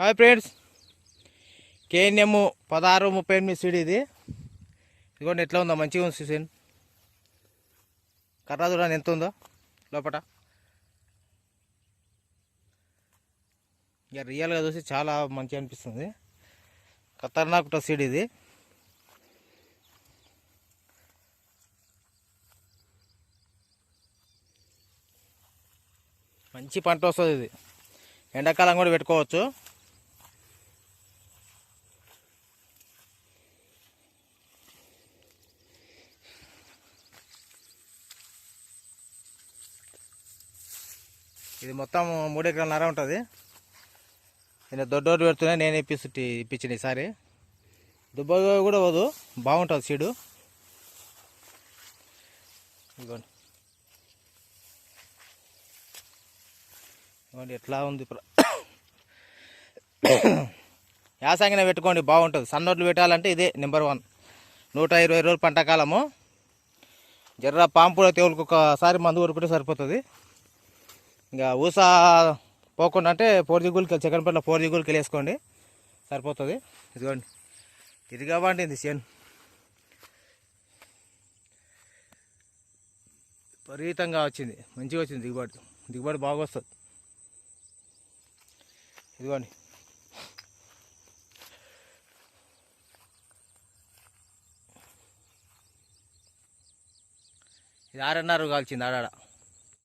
Hi friends. KNM పదహారు ముప్పై ఎనిమిది సీడ్ ఇది. ఇదిగోండి ఎట్లా ఉందో మంచిగా ఉంది సీన్ కర్ర చూడండి ఎంత ఉందో లోపల ఇక రియల్గా చూసి చాలా మంచిగా అనిపిస్తుంది. ఖతర్నాక్ సీడ్ ఇది. మంచి పంట వస్తుంది ఇది. ఎండాకాలం కూడా పెట్టుకోవచ్చు. ఇది మొత్తం మూడు ఎకరాల నర ఉంటుంది. నేను దొడ్డోడు పెడుతున్నా నేను ఇప్పిస్తు ఇప్పించిన ఈసారి. దుబ్బ కూడా పోదు బాగుంటుంది సీడు. ఇదిగోండి. ఇదిగోండి ఎట్లా ఉంది యాసంగిన పెట్టుకోండి బాగుంటుంది. సన్నోట్లు పెట్టాలంటే ఇదే నెంబర్ వన్. నూట ఇరవై రోజులు పంట కాలము. జర్ర పాంపు కూడా తేవులకు ఒకసారి మందు కొడుకుంటే సరిపోతుంది. ఇంకా ఊసా పోకుండా అంటే ఫోర్ జిగులకి చికెన్ పట్ల ఫోర్ జిగులకి వెళ్ళేసుకోండి. సరిపోతుంది. ఇదిగోండి. ఇది కాబట్టి ఇది చేను విపరీతంగా వచ్చింది. మంచిగా వచ్చింది దిగుబడి. దిగుబడి బాగా వస్తుంది. ఇదిగోండి. ఇది ఆరున్నర కాల్చింది ఆడాడ.